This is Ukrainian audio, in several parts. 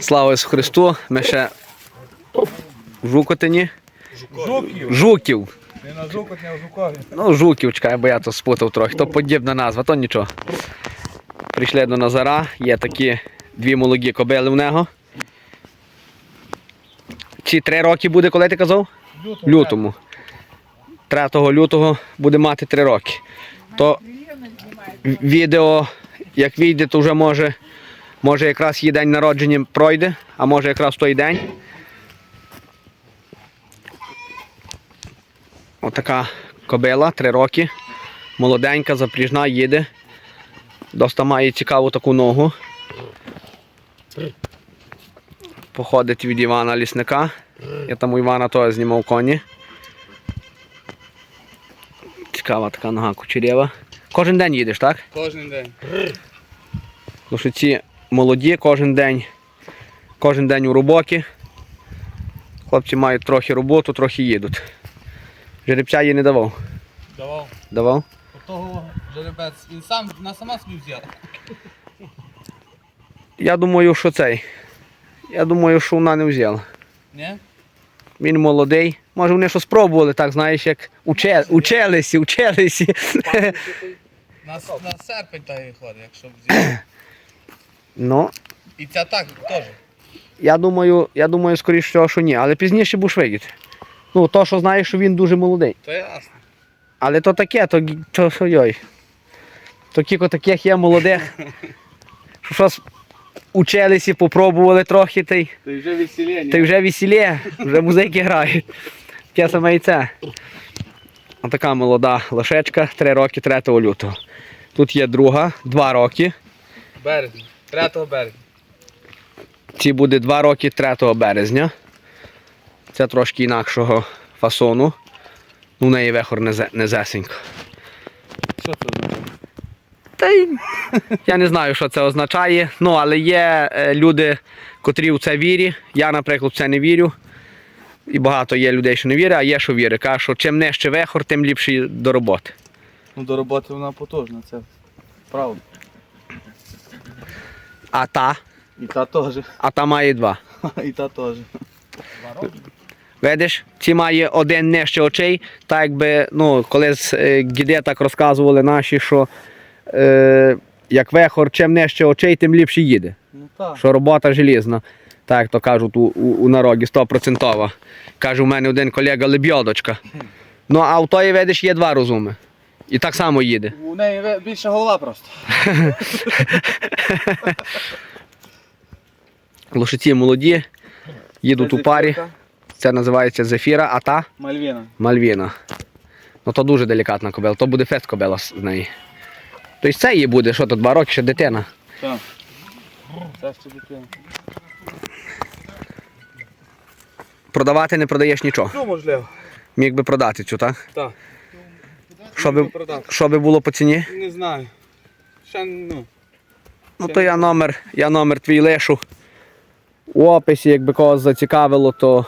Слава Ісусу Христу! Ми ще в Жукотині. Жуків. Жуків. Не на жукот, не на жукові. Ну, Жуків, чекай, бо я то спутав трохи. То подібна назва, то нічого. Прийшли до Назара, є такі дві молоді кобили в нього. Чи три роки буде, коли ти казав? В лютому. 3 лютого буде мати три роки. То відео, як вийде, то вже може, може якраз її день народження пройде, а може якраз той день. Отака кобила, три роки. Молоденька, запріжна, їде. Доста має цікаву таку ногу. Походить від Івана Лісника. Я там у Івана теж знімав коні. Цікава така нога кучерєва. Кожен день їдеш, так? Кожен день. Тому що ці молоді кожен день, кожен день у роботі. Хлопці мають трохи роботу, трохи їдуть. Жеребця їй не давав. Давав. Давав? Того жеребець, він сам на сама собі взяв. Я думаю, що цей. Я думаю, що вона не взяла. Ні? Він молодий. Може вони що спробували, так знаєш, як уче, училися, училися. На, на серпень та й ходить, якщо взяв. Ну, І ця так теж. я думаю, я думаю, скоріш всього, що ні. Але пізніше будеш видіти. Ну, то, що знаєш, що він дуже молодий. То ясно. Але то таке, то, то йой. То кілько таких є молодих. Що щось училися, попробували трохи, та й, Ти вже та й вже веселіє, вже музики грають. Таке саме і це. Отака молода лошечка, 3 роки 3 лютого. Тут є друга, 2 роки. Березня. 3 березня. Ці буде 2 роки 3 березня. Це трошки інакшого фасону. Ну, в неї вехор незесенько. Що це означає? Та й я не знаю, що це означає. Ну, але є е, люди, котрі в це вірять. Я, наприклад, в це не вірю. І багато є людей, що не вірять, а є, що вірять. Кажуть, що чим нижче вехор, тим ліпше до роботи. Ну до роботи вона потужна, це правда. А та, І та теж. а та має два. І та теж. Видиш, ці має один нижче очей, так якби, ну, колись е, діди так розказували наші, що е, як вехор, чим нижче очей, тим ліпше їде. Ну так. що робота желізна. Так то кажуть у, у, у народі, 100%. Каже, у мене один колега лебьодочка. Ну, а в тої, видиш, є два розуми. І так само їде. У неї більша голова просто. Лошиці молоді, їдуть у парі. Це називається зефіра, а та Мальвіна. мальвіна. Ну то дуже делікатна кобила, то буде фест кобила з неї. Тобто це їй буде, що то два роки, ще дитина. Так. Це ще дитина. Продавати не продаєш нічого. Ну, можливо. Міг би продати цю, так? Так. Що би, що би було по ціні? Не знаю. Ще ну. Ну то я номер, я номер твій лишу. У описі, якби когось зацікавило, то,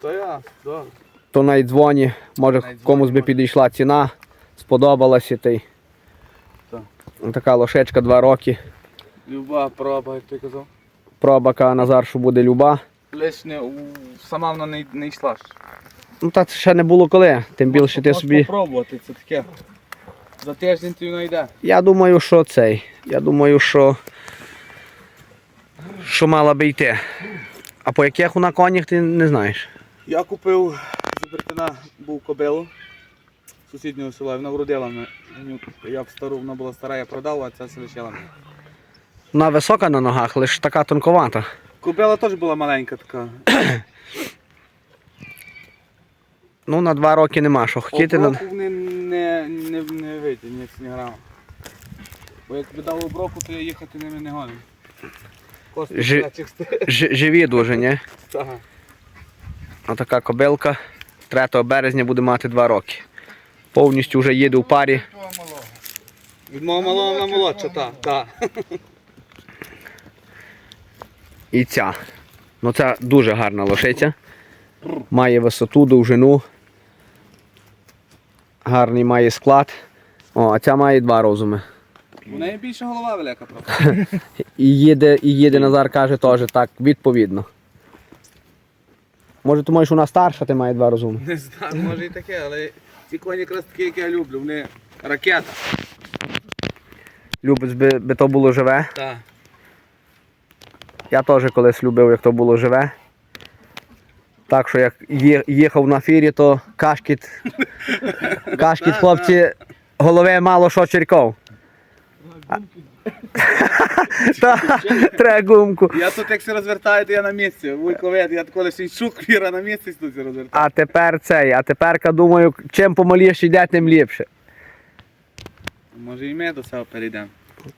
То я, да. то на дзвоні. Може На комусь би можна. підійшла ціна, сподобалася. Та й... Так. Така лошечка 2 роки. Люба проба, як ти казав. Пробака Назар, що буде люба. Лиш не, у, сама вона не, не йшла. ж. Ну та це ще не було коли. Тим більше ти собі. попробувати, це таке. За тиждень ти вона йде. Я думаю, що цей. Я думаю, що. Що мала би йти. А по яких вона конях ти не знаєш. Я купив з Бертина був кобилу сусіднього села, вона вродила мене. Я б стару, вона була стара, я продав, а ця се лишила мене. Вона висока на ногах, лише така тонковата. Кобила теж була маленька така. Ну, на 2 роки нема що хотіти. на- Оброку не, не, не, не вийде, ні, ні грама. Бо якби дав оброку, то я їхати ними не Жи- плечих Ж- живі дуже, ні? Та. Отака кобилка 3 березня буде мати 2 роки. Повністю вже їде у парі. Від мого малого на молодша, так. Та. І ця. Ну це дуже гарна лошиця. Має висоту, довжину. Гарний має склад. О, а ця має два розуми. У неї більше голова велика просто. І їде, і їде Назар каже теж так, відповідно. Може, ти думаєш, вона старша, ти має два розуми. Не знаю, може і таке, але ці коні якраз такі, як я люблю, вони ракета. Любить, би, би то було живе. Так. Я теж колись любив, як то було живе. Так що як їхав на фірі, то кашкіт, кашкіт хлопці, голови мало що черков. Та, Треба гумку. Я тут як се розвертаю, то я на місці. Вуйковет, я коли ще й шук віра на місці тут розвертаю. А тепер цей, а тепер думаю, чим помаліше йде, тим ліпше. Може і ми до цього перейдемо.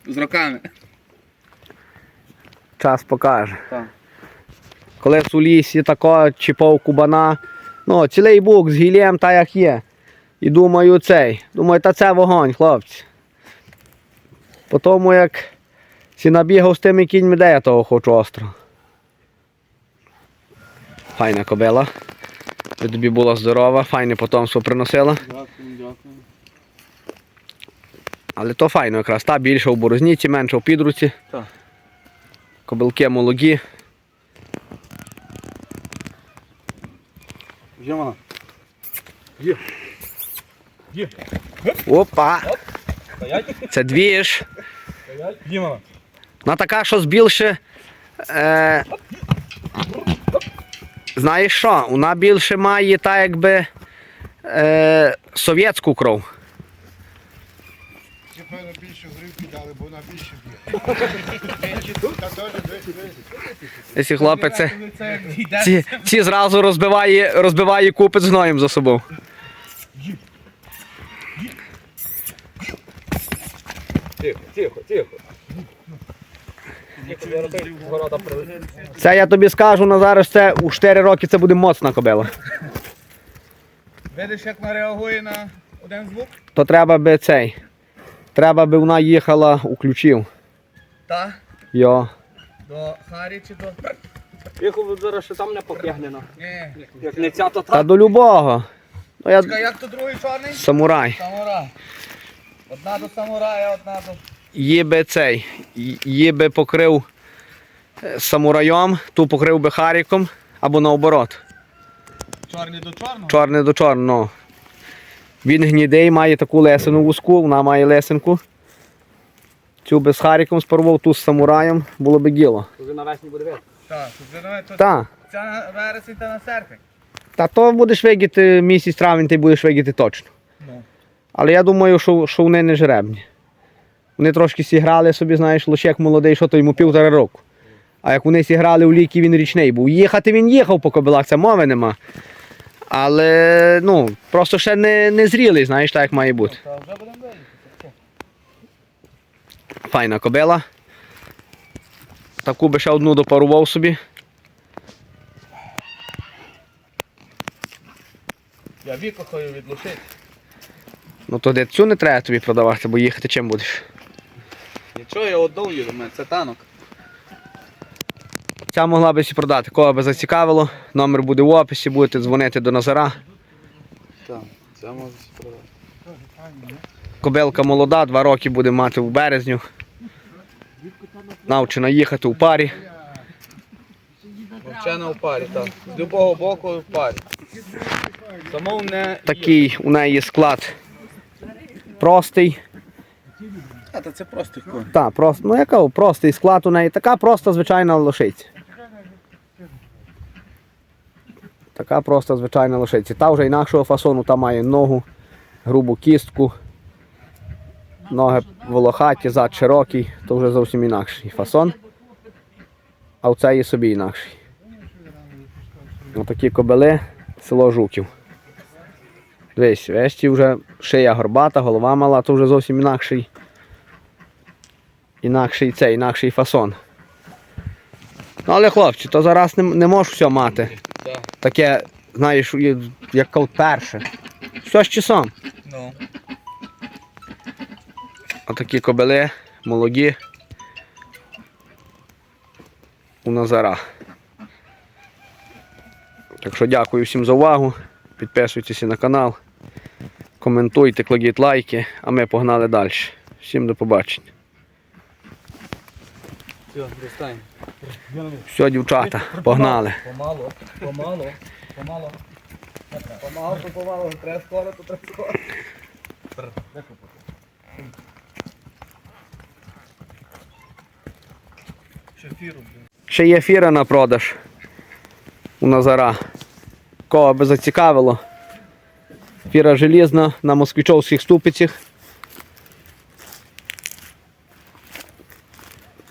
З роками. Час покаже. Так. Колись у лісі тако чіпав кубана, ну, цілий бук з гілєм та як є. І думаю, цей. Думаю, та це вогонь, хлопці. По тому як сі набігав з тими кіньми, де я того хочу остро. Файна кобила. Щоб тобі була здорова, файне потомство приносила. Дякую, дякую. Але то файно якраз. Та більше в борозніці, менше в підруці. Так. Кобилки молоді. Є вона. Опа! Це дві ж. Діма. Вона така, що збільше. Е, знаєш що? Вона більше має так якби е, совєтську кров. Ще певно більше гривки дали, бо вона більше б'є. Якщо хлопець ці, ці зразу розбиває, розбиває купець з гноєм за собою. Тихо, тихо, тихо. Це я тобі скажу на зараз, це у 4 роки це буде моцна кобила. Видиш, як вона реагує на один звук? То треба би цей. Треба би вона їхала у ключів. Так. Йо. До Харі чи до. Їхав зараз ще там не покигнено. Ні. Як не ця, то Та та. до любого. Ну, я... Чекай, як то другий чорний? Самурай. Самурай. Одна до самурая, одна до. Її би цей. Її би покрив е, самураєм, ту покрив би харіком або наоборот. Чорний до чорного? Чорне до чорного. Він гнідий, має таку лесену вузьку, вона має лесенку. Цю би з харіком спарував, ту з самураєм, було би діло. Вже навесні буде видно. Так, ця на вересень та на серпень. Та то будеш вигіти місяць травень, ти будеш вигіти точно. Ну. Але я думаю, що, що вони не жеребні. Вони трошки сіграли собі, знаєш, лише як молодий, що то йому півтора року. А як вони сіграли у ліки, він річний був. Їхати він їхав по кобилах, це мови нема. Але ну, просто ще не, не зрілий, знаєш, так як має бути. Файна кобила. Таку би ще одну допарував собі. Я віко хою відлучити. Ну то де цю не треба тобі продавати, бо їхати чим будеш. Нічого, я мене це танок. Ця могла би сі продати. Кого би зацікавило, номер буде в описі, будете дзвонити до Назара. Так, це може продати. Кобилка молода, два роки буде мати в березню. Навчена їхати у парі. Вовчена в парі, так. З любого боку в парі. Тому не. Такий у неї склад простий. А, та це просто конь. Та, просто, ну я кажу, простий склад у неї. Така проста звичайна лошиця. Така проста звичайна лошиця. Та вже інакшого фасону, та має ногу, грубу кістку, ноги волохаті, зад широкий, то вже зовсім інакший фасон. А оце є собі інакший. Отакі кобили, село Жуків. Дивись, вещі вже шия горбата, голова мала, то вже зовсім інакший. Інакший цей, інакший фасон. Ну, але хлопці, то зараз не, не можеш все мати. Так. Таке, знаєш, як- от перше. Все з часом. Ну. Отакі кобили, молоді. У Назара. Так що дякую всім за увагу. Підписуйтесь на канал. Коментуйте, кладіть лайки, а ми погнали далі. Всім до побачення. Все, достань. Все, дівчата, погнали. Помало, помало, помало. Помало, то помало, треба скоро, то треба скоро. Ще є фіра на продаж у Назара. Кого би зацікавило. Фіра желізна на москвичовських ступицях.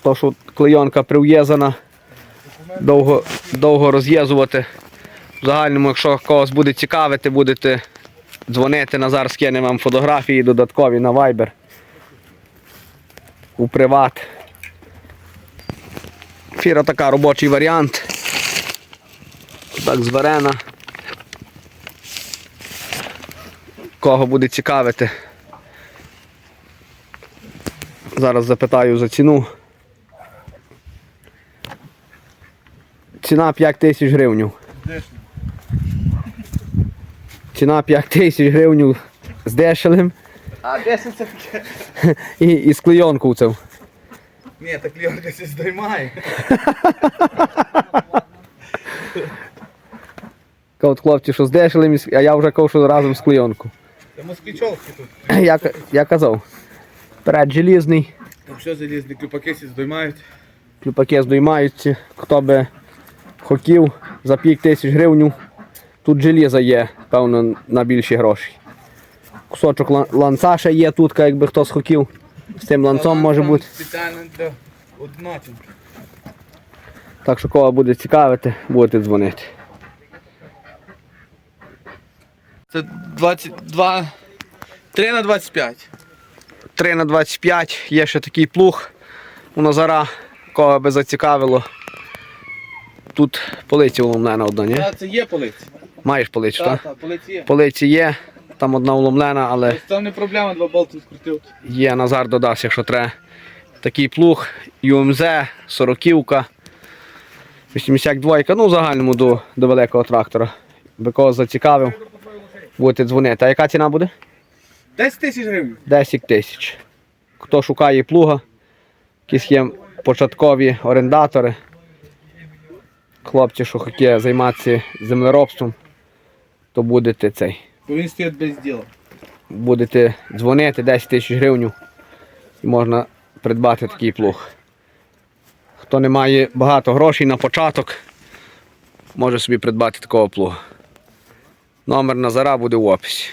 То, що клейонка прив'єзана, довго, довго роз'єзувати. В загальному, якщо когось буде цікавити, будете дзвонити, Назар скине вам фотографії додаткові на Viber. У приват. Фіра така робочий варіант. Так зварена. Кого буде цікавити. Зараз запитаю за ціну. Ціна 5 тисяч гривень. Ціна 5 тисяч гривень з дешевим А, 10 це таке. і, і з клейонкою. Ні, так клієнтка все здоймає. Кажуть хлопці, що з з- а я вже що разом з клейонкою. Це москвичовки тут. Я, я казав. Перед желізний. Там все залізні клюпаки всі здоймають. Клюпаки здоймаються. Хто би хотів за 5 тисяч гривень. Тут желіза є, певно, на більші гроші. Кусочок лан- ланца ще є тут, якби хтось хотів. З цим ланцом може бути. Спеціально для одначинки. Так що кого буде цікавити, будете дзвонити. Це 22... 3 на 25. 3 на 25 є ще такий плуг у Назара, кого би зацікавило. Тут полиці уломлена одна, ні? А, це є полиці. Маєш полицю, Так, так? так, полиці є. Полиці є, там одна уломлена, але Там не проблема, два болти скрутив. є Назар додасть, якщо треба. Такий плуг, ЮМЗ, сороківка, 82, ну в загальному до, до великого трактора. Би когось зацікавив, будете дзвонити. А яка ціна буде? 10 тисяч гривень. 10 тисяч. Хто шукає плуга, якісь є початкові орендатори, хлопці, що хочуть займатися землеробством, то будете цей. Бо він стоїть без діла. Будете дзвонити 10 тисяч гривень і можна придбати такий плуг. Хто не має багато грошей на початок, може собі придбати такого плуга. Номер Назара буде в описі.